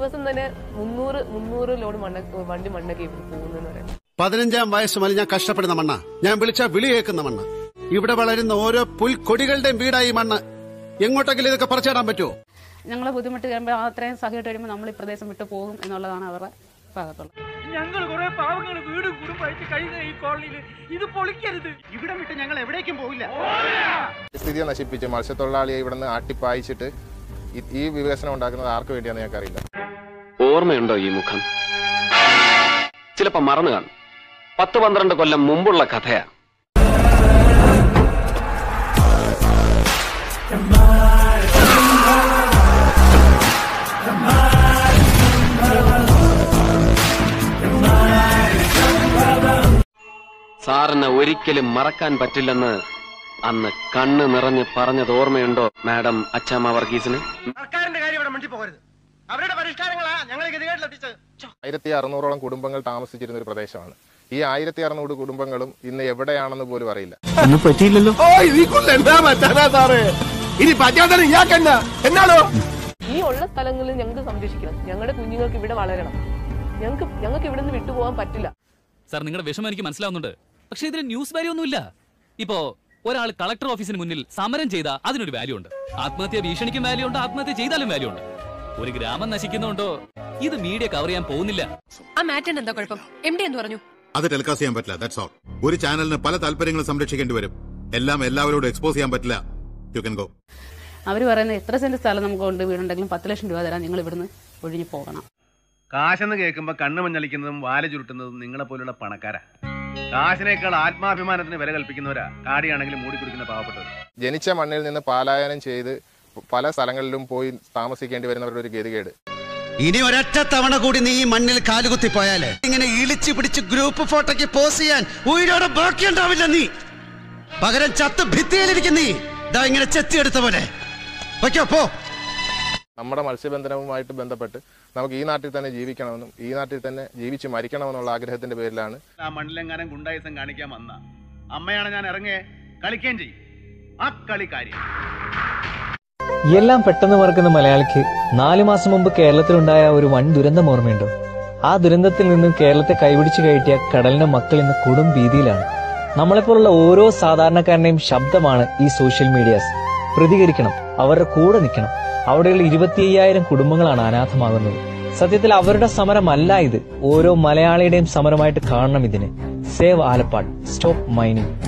ദിവസം തന്നെ മുന്നൂറ് മുന്നൂറ് ലോഡ് മണ്ണ വണ്ടി മണ്ണൊക്കെ ഇവിടെ പോകുന്നെന്ന് പറയുന്നത് പതിനഞ്ചാം വയസ്സ് മുതൽ ഞാൻ കഷ്ടപ്പെടുന്ന മണ്ണ. ഞാൻ വിളിച്ച വിളി കേൾക്കുന്ന മണ്ണ്. ഇവിടെ വളരുന്ന ഓരോ പുൽക്കൊടികളുടെയും വീടായി മണ്ണ്. എങ്ങോട്ടെങ്കിലും ഇതൊക്കെ പറിച്ചിടാൻ പറ്റുമോ ഞങ്ങളെ ബുദ്ധിമുട്ട് കഴിയുമ്പോൾ അത്രയും സഹിട്ട് വരുമ്പോൾ നമ്മൾ ഈ പ്രദേശം വിട്ടു പോകും എന്നുള്ളതാണ് അവരുടെ ഭാഗത്തുള്ളത്. ഞങ്ങൾ കുറെ പാവങ്ങൾ വീടും കുടുംബമായിട്ട് കഴിഞ്ഞ ഈ കോളനിയിൽ ഇത് പൊളിക്കരുത്. ഇവിടെ വിട്ട് ഞങ്ങൾ എവിടേക്കും പോവില്ല. സ്ഥിതി നശിപ്പിച്ച് മത്സ്യത്തൊഴിലാളിയെ ഇവിടെ നിന്ന് ആട്ടിപ്പായിച്ചിട്ട് ഈ- ഈ വികസനം ഉണ്ടാക്കുന്നത് ആർക്ക് വേണ്ടിയാണെന്ന് ഞങ്ങൾക്കറിയില്ല. ഓർമ്മയുണ്ടോ ഈ മുഖം? ചിലപ്പോ മറന്നു കാണും. പത്ത് പന്ത്രണ്ട് കൊല്ലം മുമ്പുള്ള കഥയാ. സാറിന് ഒരിക്കലും മറക്കാൻ പറ്റില്ലെന്ന് അന്ന് കണ്ണ് നിറഞ്ഞ് പറഞ്ഞത് ഓർമ്മയുണ്ടോ മാഡം അച്ചാമ്മ വർഗീസിന് സർക്കാരിന്റെ കാര്യം ഇവിടെ മുന്നിൽ പോകരുത് അവരുടെ പരിഷ്കാരങ്ങളാ ഞങ്ങളെ ഗതികേട്ടിലെത്തിച്ചത് ആയിരത്തി അറുന്നൂറോളം കുടുംബങ്ങൾ താമസിച്ചിരുന്ന ഒരു പ്രദേശമാണ്. ഈ ആയിരത്തി അറുന്നൂറ് കുടുംബങ്ങളും ഇന്ന് എവിടെയാണെന്ന് പോലും അറിയില്ല. ഇനി എന്നാണോ? ഈ ഉള്ള സ്ഥലങ്ങളിൽ ഞങ്ങൾക്ക് സംരക്ഷിക്കണം. ഞങ്ങളുടെ കുഞ്ഞുങ്ങൾക്ക് ഇവിടെ വളരണം. ഞങ്ങൾക്ക് ഞങ്ങൾക്ക് ഇവിടെ നിന്ന് വിട്ടുപോകാൻ പറ്റില്ല. സർ നിങ്ങളുടെ വിഷമം എനിക്ക് മനസ്സിലാവുന്നുണ്ട്. പക്ഷെ ഇതിന് ന്യൂസ് വാല്യൂ ഒന്നുമില്ല. ഇപ്പോ ഒരാൾ കളക്ടർ ഓഫീസിന് മുന്നിൽ സമരം ചെയ്താൽ അതിനൊരു വാല്യൂ ഉണ്ട്. ആത്മഹത്യ ഭീഷണിക്കും വാല്യൂ ഉണ്ട്. ആത്മഹത്യ ചെയ്താലും വാല്യൂ ഉണ്ട്. ഒരു ഗ്രാമം നശിക്കുന്നുണ്ടോ? ഇത് മീഡിയ കവർ ചെയ്യാൻ പോകുന്നില്ല. ആ മാറ്റൻ എന്താ കുഴപ്പം? എം ഡി എന്ന് പറഞ്ഞു? അത് ടെലികാസ്റ്റ് ചെയ്യാൻ പറ്റില്ല ദാറ്റ്സ് ഓൾ ഒരു ചാനലിന് പല താല്പര്യങ്ങളും സംരക്ഷിക്കേണ്ടി വരും. എല്ലാം എല്ലാവരോടും എക്സ്പോസ് ചെയ്യാൻ പറ്റില്ല. യു കൻ ഗോ അവർ പറയുന്നത് എത്ര സെന്റ് സ്ഥലം നമുക്ക് കൊണ്ട് വീടുണ്ടെങ്കിലും പത്ത് ലക്ഷം രൂപ തരാൻ നിങ്ങൾ ഇവിടുന്ന് ഒഴിഞ്ഞു പോകണം. കാശെന്ന് കേൾക്കുമ്പോ കണ്ണു മഞ്ഞളിക്കുന്നതും വാല ചുരുട്ടുന്നതും നിങ്ങളെ പോലുള്ള പണക്കാരാ. കാശിനേക്കാൾ ആത്മാഭിമാനത്തിന് വില കൽപ്പിക്കുന്നവരാ. കാടിയാണെങ്കിലും മൂടിക്കുടിക്കുന്ന പാവപ്പെട്ടവർ ജനിച്ച മണ്ണിൽ നിന്ന് പാലായനം ചെയ്ത് പല സ്ഥലങ്ങളിലും പോയി താമസിക്കേണ്ടി വരുന്നവരുടെ ഒരു ഗതികേട്. ഇനി ഒരൊറ്റ തവണ കൂടി നീ ഈ മണ്ണിൽ കാലുകുത്തി പോയാൽ? ഇങ്ങനെ ഇളിച്ചു പിടിച്ച് ഗ്രൂപ്പ് ഫോട്ടോയ്ക്ക് പോസ് ചെയ്യാൻ ഉയരോടെ ബാക്കിയുണ്ടാവില്ല നീ. പകരം ചത്ത് ഭിത്തിയിലിരിക്കും നീ. ഇതാ ഇങ്ങനെ ചെത്തിയെടുത്ത പോലെ. വയ്ക്കോ പോ. നമ്മുടെ മത്സ്യബന്ധനവുമായിട്ട് ബന്ധപ്പെട്ട് നമുക്ക് ഈ നാട്ടിൽ തന്നെ ജീവിക്കണമെന്നും ഈ നാട്ടിൽ തന്നെ ജീവിച്ച് മരിക്കണമെന്നുള്ള ആഗ്രഹത്തിന്റെ പേരിലാണ് ആ മണ്ണിലെങ്ങാനും ഗുണ്ടായുസം കാണിക്കാൻ വന്ന. അമ്മയാണ് ഞാൻ ഇറങ്ങേ കളിക്കുകയും ചെയ്യും. ആ കളി കാര്യം എല്ലാം പെട്ടെന്ന് മറക്കുന്ന മലയാളിക്ക് നാലു മാസം മുമ്പ് കേരളത്തിലുണ്ടായ ഒരു വൻ ദുരന്തം ഓർമ്മയുണ്ടോ? ആ ദുരന്തത്തിൽ നിന്നും കേരളത്തെ കൈപിടിച്ചു കയറ്റിയ കടലിന്റെ മക്കൾ ഇന്ന് കൊടും ഭീതിയിലാണ്. നമ്മളെപ്പോലുള്ള ഓരോ സാധാരണക്കാരനെയും ശബ്ദമാണ് ഈ സോഷ്യൽ മീഡിയാസ്. പ്രതികരിക്കണം അവരുടെ കൂടെ നിൽക്കണം. അവിടെയുള്ള ഇരുപത്തി അയ്യായിരം കുടുംബങ്ങളാണ് അനാഥമാകുന്നത്. സത്യത്തിൽ അവരുടെ സമരമല്ല ഇത്. ഓരോ മലയാളിയുടെയും സമരമായിട്ട് കാണണം ഇതിന്. സേവ് ആലപ്പാട്. Stop mining.